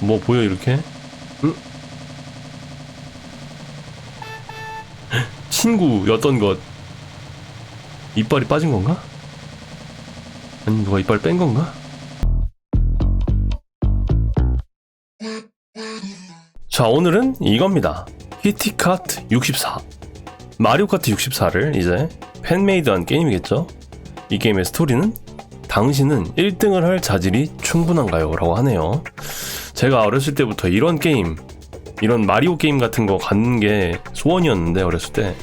뭐 보여 이렇게? 응? 친구였던 것 이빨이 빠진 건가? 아니 누가 이빨 뺀 건가? 자 오늘은 이겁니다 히티카트 64 마리오 카트 64를 이제 팬메이드한 게임이겠죠 이 게임의 스토리는 당신은 1등을 할 자질이 충분한가요? 라고 하네요 제가 어렸을 때부터 이런 게임 이런 마리오 게임 같은 거 갖는 게 소원이었는데 어렸을 때.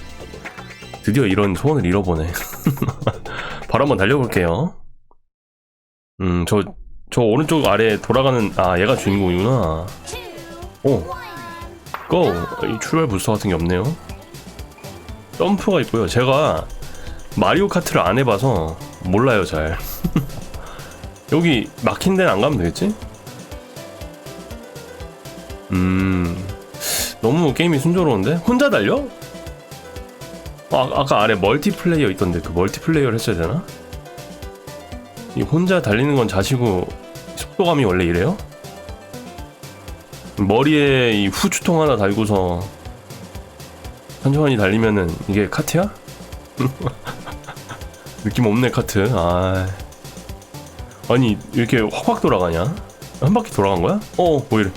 드디어 이런 소원을 잃어보네. 바로 한번 달려볼게요. 음 저 저 오른쪽 아래 돌아가는 아 얘가 주인공이구나. 오. 고! 이 출발 부스 같은 게 없네요. 점프가 있고요. 제가 마리오 카트를 안 해봐서 몰라요 잘. 여기 막힌 데는 안 가면 되겠지? 음 너무 게임이 순조로운데? 혼자 달려? 아, 아까 아래 멀티플레이어 있던데 그 멀티플레이어를 했어야 되나? 이 혼자 달리는 건 자시고 속도감이 원래 이래요? 머리에 이 후추통 하나 달고서 천천히 달리면은 이게 카트야? 느낌 없네 카트 아 아니 이렇게 확확 돌아가냐? 한 바퀴 돌아간 거야? 어, 뭐 이래.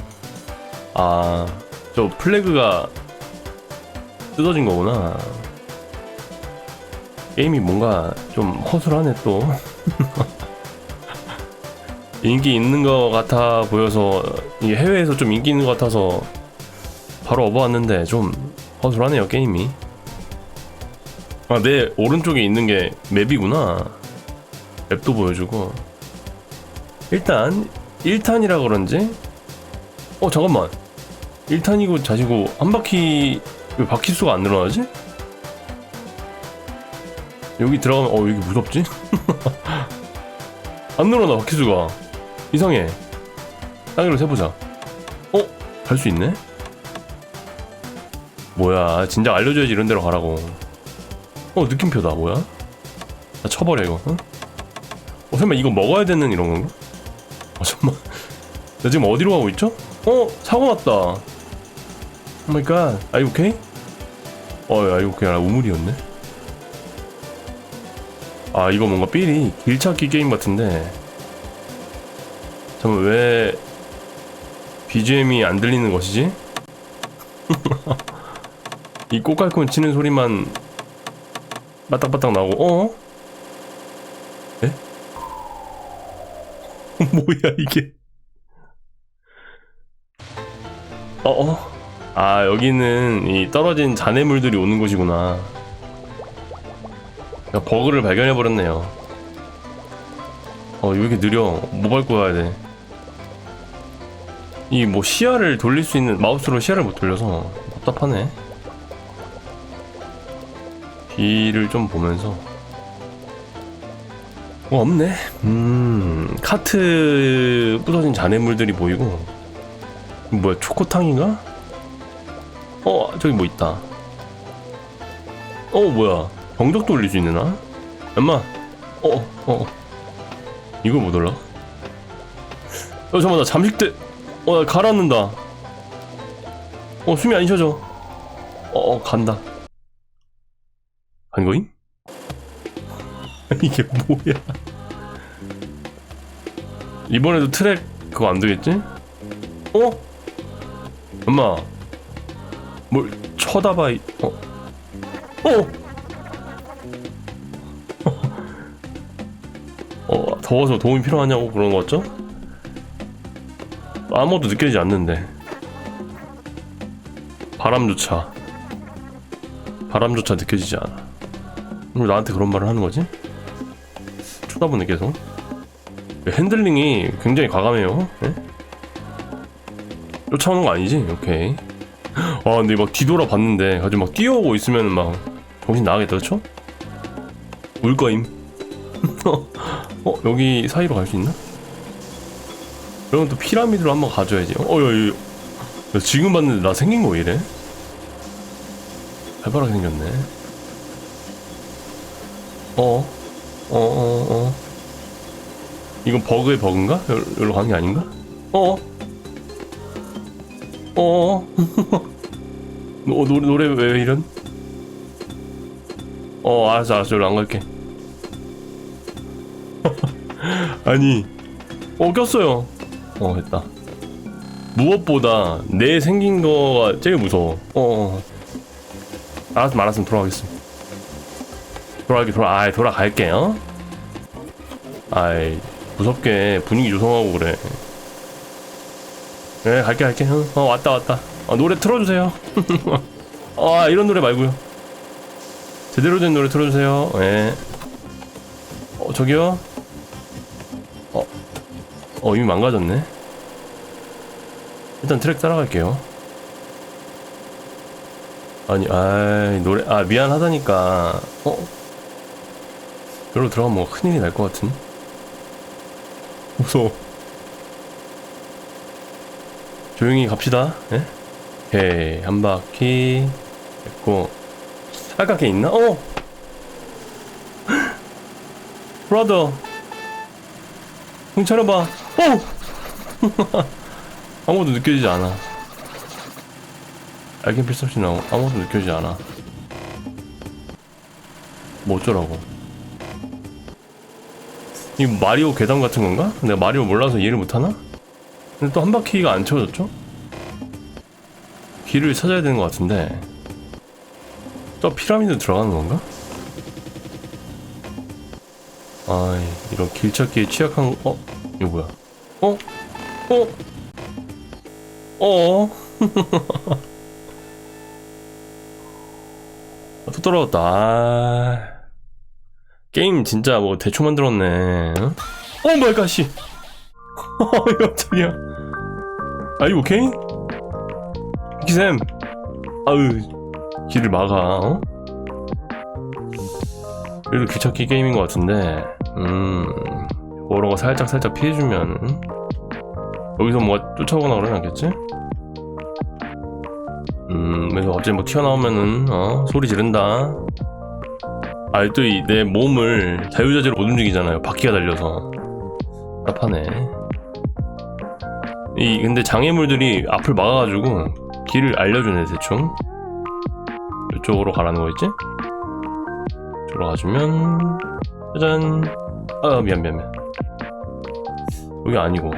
아, 저 플래그가 뜯어진 거구나. 게임이 뭔가 좀 허술하네 또. 인기 있는 것 같아 보여서 이게 해외에서 좀 인기 있는 것 같아서 바로 업어왔는데 좀 허술하네요 게임이. 아, 내 오른쪽에 있는 게 맵이구나. 맵도 보여주고. 일단 1탄이라 그런지 어 잠깐만 1탄이고 자시고 한 바퀴 왜 바퀴 수가 안 늘어나지? 여기 들어가면 어 여기 무섭지? 안 늘어나 바퀴 수가 이상해 땅위로 세보자 어? 갈 수 있네? 뭐야 진작 알려줘야지 이런 데로 가라고 어 느낌표다 뭐야? 나 쳐버려 이거 응? 어 설마 이거 먹어야 되는 이런 건가? 어 잠만 나 지금 어디로 가고 있죠? 어 사고 났다 오 마이 갓 아이 오케이? 어 아이 오케이 아 우물이었네 아 이거 뭔가 삘이 길찾기 게임 같은데 잠깐 왜 BGM이 안 들리는 것이지? 이 꽃갈콘 치는 소리만 바닥바닥 나오고 어? 에? 뭐야 이게 어어 아 여기는 이 떨어진 잔해물들이 오는 곳이구나. 야, 버그를 발견해버렸네요. 어왜 이렇게 느려? 뭐 밟고 가야 돼 이 뭐 시야를 돌릴 수 있는 마우스로 시야를 못 돌려서 답답하네. 뒤를 좀 보면서. 어 없네. 음 카트 부서진 잔해물들이 보이고. 뭐야 초코탕인가? 어 저기 뭐 있다 어 뭐야 병적도 올릴 수 있나? 엄마 어어 어. 이걸 못 올라? 어 잠깐만 나 잠식대 어나 가라앉는다 어 숨이 안 쉬어져 어, 어 간다 간 거임? 이게 뭐야 이번에도 트랙 그거 안 되겠지? 어? 엄마 뭘 쳐다봐 이- 어? 어? 어 더워서 도움이 필요하냐고 그런 거 같죠? 아무것도 느껴지지 않는데 바람조차 바람조차 느껴지지 않아 왜 나한테 그런 말을 하는 거지? 쳐다보네 계속 핸들링이 굉장히 과감해요 예? 쫓아오는 거 아니지? 오케이 아 근데 막 뒤돌아 봤는데 아주 막 뛰어오고 있으면 막 정신 나가겠다 그쵸? 울 거임 어? 여기 사이로 갈 수 있나? 그러면 또 피라미드로 한번 가줘야지 어 야, 야, 야, 지금 봤는데 나 생긴 거 왜 이래? 발바닥 생겼네 어? 어, 어, 어. 이건 버그의 버그인가? 여- 여기로 가는 게 아닌가? 어? 어? 어 노래 노래 왜 이런? 어 알았어 알았어. 여기로 안 갈게. 아니 어 꼈어요. 어 됐다. 무엇보다 내 생긴 거가 제일 무서워. 어, 어. 알았으면 알았으면 돌아가겠습니다. 돌아갈게 돌아 아이 돌아갈게요 아이 무섭게 분위기 조성하고 그래. 네 갈게 갈게. 어, 어 왔다 왔다 어, 노래 틀어주세요. 아 이런 노래 말고요. 제대로 된 노래 틀어주세요. 네. 어 저기요. 어, 어 이미 망가졌네. 일단 트랙 따라갈게요. 아니 아이 노래 아 미안하다니까. 어? 여기로 들어가면 뭐 큰일이 날 것 같은? 무서워. 조용히 갑시다. 예? 오케이 한 바퀴 됐고 아까 걔 있나? 어! 브라더 훔쳐려봐 어! 아무것도 느껴지지 않아 알겐 필섭신 아무것도 느껴지지 않아 뭐 어쩌라고 이 마리오 괴담 같은 건가? 내가 마리오 몰라서 이해를 못하나? 근데 또 한 바퀴가 안 채워졌죠? 길을 찾아야 되는 것 같은데 또 피라미드 들어가는 건가? 아이 이런 길 찾기에 취약한 어? 이거 뭐야? 어? 어? 어? 아, 또 떨어졌다 아... 게임 진짜 뭐 대충 만들었네 어? 오 마이 갓 씨. 이거 Are you okay? 기쌤 아유 길을 막아 어? 그래도 귀찮기 게임인 것 같은데 음거 살짝 살짝 피해주면 여기서 뭐가 쫓아오거나 그러지 않겠지? 음 그래서 어째 뭐 튀어나오면은 어 소리 지른다 아 또 이 내 몸을 자유자재로 못 움직이잖아요 바퀴가 달려서 답하네 이 근데 장애물들이 앞을 막아가지고 길을 알려주네 대충 이쪽으로 가라는 거 있지? 이쪽으로 가주면 짜잔 아 미안 미안 미안 여기 아니고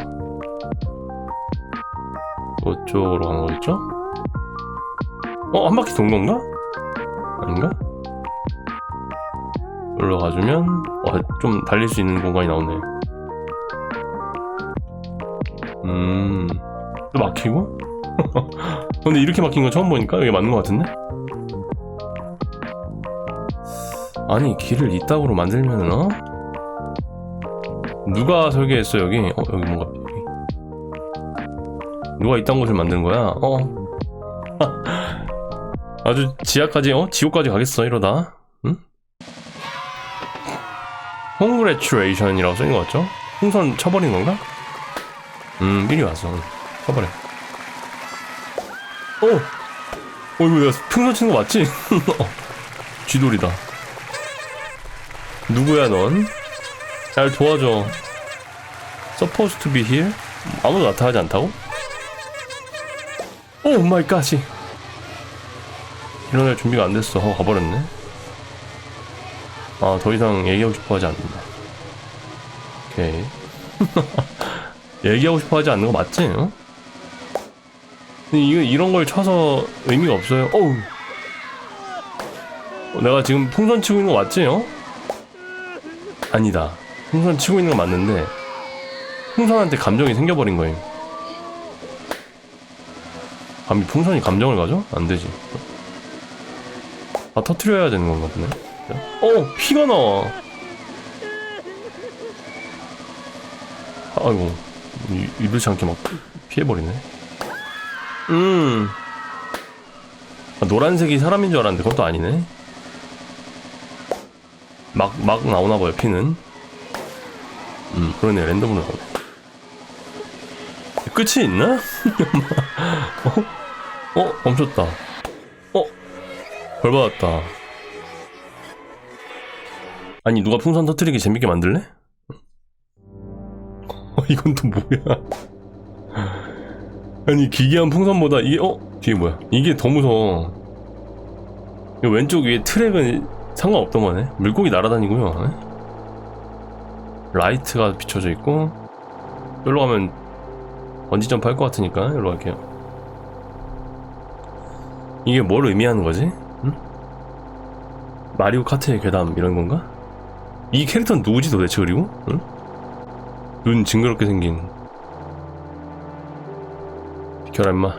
이쪽으로 가는 거 있죠? 어? 한 바퀴 돈 건가? 아닌가? 여기로 가주면 어, 좀 달릴 수 있는 공간이 나오네 음... 또 막히고? 근데 이렇게 막힌 거 처음 보니까 이게 맞는 것 같은데? 아니 길을 이따구로 만들면은 어? 누가 설계했어 여기? 어 여기 뭔가. 누가 이딴 곳을 만든 거야? 어 아주 지하까지 어? 지옥까지 가겠어 이러다 응? Congratulation이라고 써있는 거 같죠? 풍선 쳐버린 건가? 음 미리 왔어 쳐버려 어! 어 이거 내가 풍선 치는 거 맞지? 어, 쥐돌이다 누구야 넌? 잘 도와줘 Supposed to be here? 아무도 나타나지 않다고? 오 마이 갓이 일어날 준비가 안 됐어 하고 가버렸네 아 더 이상 얘기하고 싶어 하지 않는다 오케이 얘기하고 싶어 하지 않는 거 맞지? 어? 이거 이런 걸 쳐서 의미가 없어요? 어우. 어, 내가 지금 풍선 치고 있는 거 맞지? 어? 아니다. 풍선 치고 있는 거 맞는데 풍선한테 감정이 생겨버린 거임 감히 풍선이 감정을 가져? 안 되지. 아 터트려야 되는 건가 보네 어 피가 나와. 아이고 이- 이렇지 않게 막 피해버리네 음 아, 노란색이 사람인 줄 알았는데 그것도 아니네 막 막 나오나 봐요 피는 음 그러네 랜덤으로 나오네 끝이 있나? 어? 어? 멈췄다 어? 벌 받았다 아니 누가 풍선 터트리기 재밌게 만들래? 어, 이건 또 뭐야 아니 기괴한 풍선보다 이게 어 뒤에 뭐야? 이게 더 무서워. 이 왼쪽 위에 트랙은 상관없던 거네. 물고기 날아다니고요. 에? 라이트가 비춰져 있고 여기로 가면 번지 점프 할 것 같으니까 여기로 갈게요. 이게 뭘 의미하는 거지? 응? 마리오 카트의 괴담 이런 건가? 이 캐릭터는 누구지 도대체 그리고? 응? 눈 징그럽게 생긴 비켜라 임마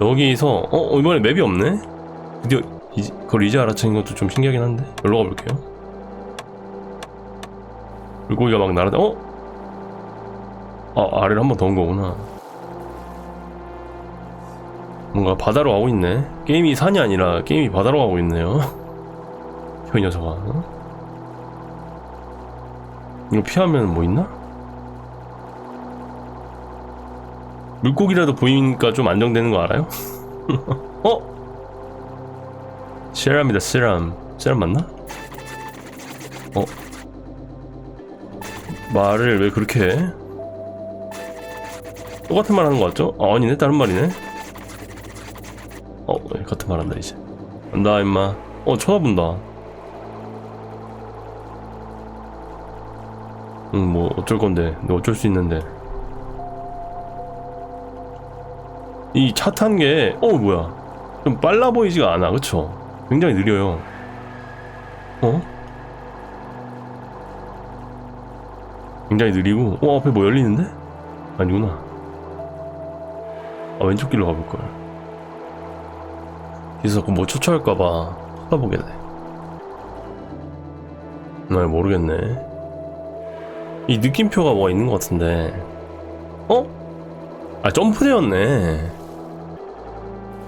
여기서 어 이번에 맵이 없네? 드디어 이, 그걸 이제 알아챈 것도 좀 신기하긴 한데 여기로 가볼게요 물고기가 막 날아다 어? 아 아래를 한 번 더 온 거구나 뭔가 바다로 가고 있네 게임이 산이 아니라 게임이 바다로 가고 있네요 이 녀석아 어? 이거 피하면 뭐 있나? 물고기라도 보이니까 좀 안정되는 거 알아요? 어? 세람이다 세람 세람 맞나? 어? 말을 왜 그렇게 해? 똑같은 말 하는 거 같죠? 아, 아니네 다른 말이네 어 같은 말 한다 이제 간다 임마 어 쳐다본다 응 뭐 어쩔 건데 너 어쩔 수 있는데 이 차 탄 게 어 뭐야. 좀 빨라 보이지가 않아. 그쵸? 굉장히 느려요. 어? 굉장히 느리고 어 앞에 뭐 열리는데? 아니구나. 아 왼쪽 길로 가볼걸. 뒤에서 자꾸 뭐 초초할까봐 쳐다보게 돼날 모르겠네. 이 느낌표가 뭐가 있는 것 같은데. 어? 아 점프대였네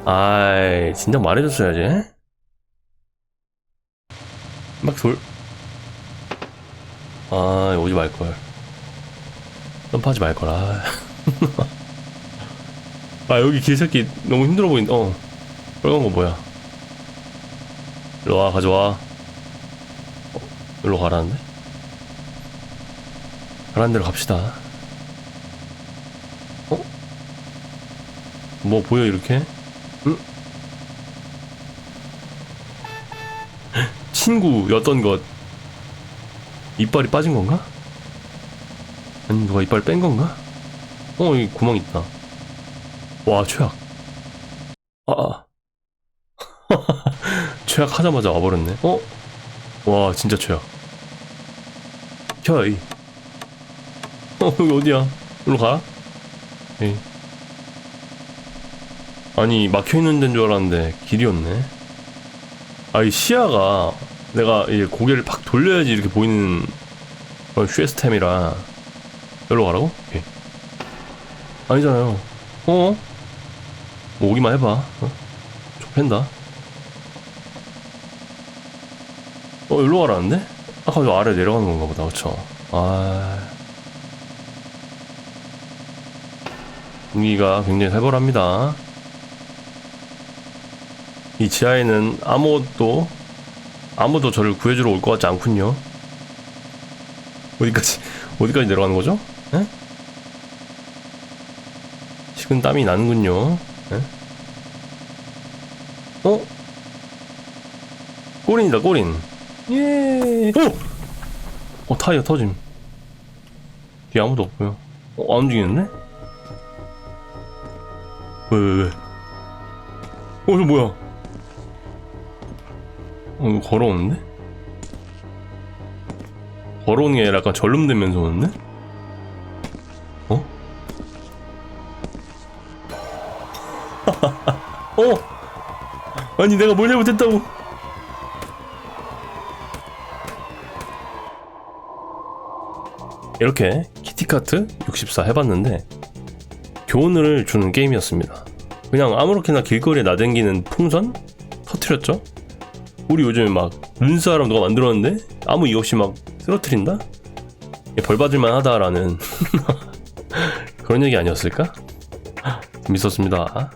아이 진작 말해줬어야지 막 돌... 아 오지 말걸. 점프하지 말걸 아, 아 여기 길찾기 너무 힘들어 보인다. 어. 빨간 거 뭐야? 일로와 가져와. 어, 일로 가라는데? 가라는 대로 갑시다. 어? 뭐 보여 이렇게? 응? 친구였던 것 이빨이 빠진 건가? 아니 누가 이빨 뺀 건가? 어 여기 구멍 있다 와 최악 아, 아. 최악 하자마자 와버렸네 어? 와 진짜 최악 켜이 어 여기 어디야 일로 가 에이. 아니 막혀있는 데인 줄 알았는데 길이었네 아이 시야가 내가 이제 고개를 팍 돌려야지 이렇게 보이는 그런 쉐스템이라 여기로 가라고? 오케이. 아니잖아요 어? 뭐 오기만 해봐 어? 좁힌다 어 여기로 가라는데? 아까 저 아래 내려가는 건가 보다 그쵸 아 분위기가 굉장히 살벌합니다 이 지하에는 아무것도 아무도 저를 구해주러 올 것 같지 않군요. 어디까지 어디까지 내려가는 거죠? 에? 식은 땀이 나는군요. 에? 어? 꼬린이다 꼬린. 예. 오. 어 타이어 터짐. 뒤에 아무도 없고요. 어, 안 움직이는데? 왜 왜 왜? 어, 저 뭐야? 어, 걸어오는데? 걸어오는 게 아니라 약간 절름대면서 오는데? 어? 어? 아니 내가 뭘 잘못했다고 이렇게 키티카트 64 해봤는데 교훈을 주는 게임이었습니다 그냥 아무렇게나 길거리에 나댕기는 풍선? 터트렸죠? 우리 요즘에 막 눈사람 누가 만들었는데 아무 이유 없이 막 쓰러트린다? 벌 받을만 하다라는 그런 얘기 아니었을까? 재밌었습니다.